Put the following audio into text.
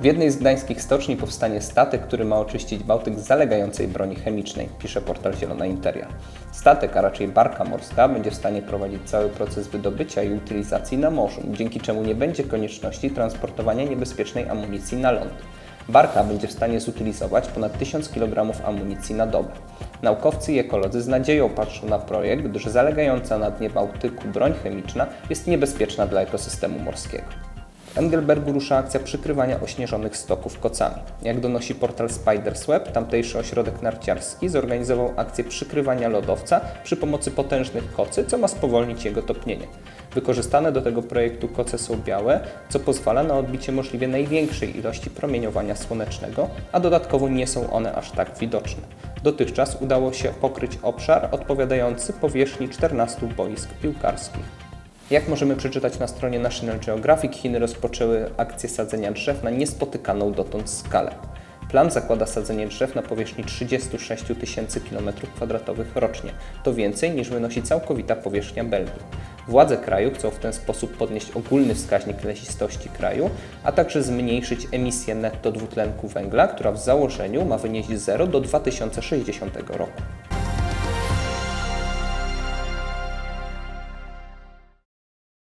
W jednej z gdańskich stoczni powstanie statek, który ma oczyścić Bałtyk z zalegającej broni chemicznej, pisze portal Zielona Interia. Statek, a raczej barka morska, będzie w stanie prowadzić cały proces wydobycia i utylizacji na morzu, dzięki czemu nie będzie konieczności transportowania niebezpiecznej amunicji na ląd. Barka będzie w stanie zutylizować ponad 1000 kg amunicji na dobę. Naukowcy i ekolodzy z nadzieją patrzą na projekt, gdyż zalegająca na dnie Bałtyku broń chemiczna jest niebezpieczna dla ekosystemu morskiego. W Engelbergu rusza akcja przykrywania ośnieżonych stoków kocami. Jak donosi portal Spidersweb, tamtejszy ośrodek narciarski zorganizował akcję przykrywania lodowca przy pomocy potężnych kocy, co ma spowolnić jego topnienie. Wykorzystane do tego projektu koce są białe, co pozwala na odbicie możliwie największej ilości promieniowania słonecznego, a dodatkowo nie są one aż tak widoczne. Dotychczas udało się pokryć obszar odpowiadający powierzchni 14 boisk piłkarskich. Jak możemy przeczytać na stronie National Geographic, Chiny rozpoczęły akcję sadzenia drzew na niespotykaną dotąd skalę. Plan zakłada sadzenie drzew na powierzchni 36 tysięcy km2 rocznie. To więcej niż wynosi całkowita powierzchnia Belgii. Władze kraju chcą w ten sposób podnieść ogólny wskaźnik lesistości kraju, a także zmniejszyć emisję netto dwutlenku węgla, która w założeniu ma wynieść 0 do 2060 roku.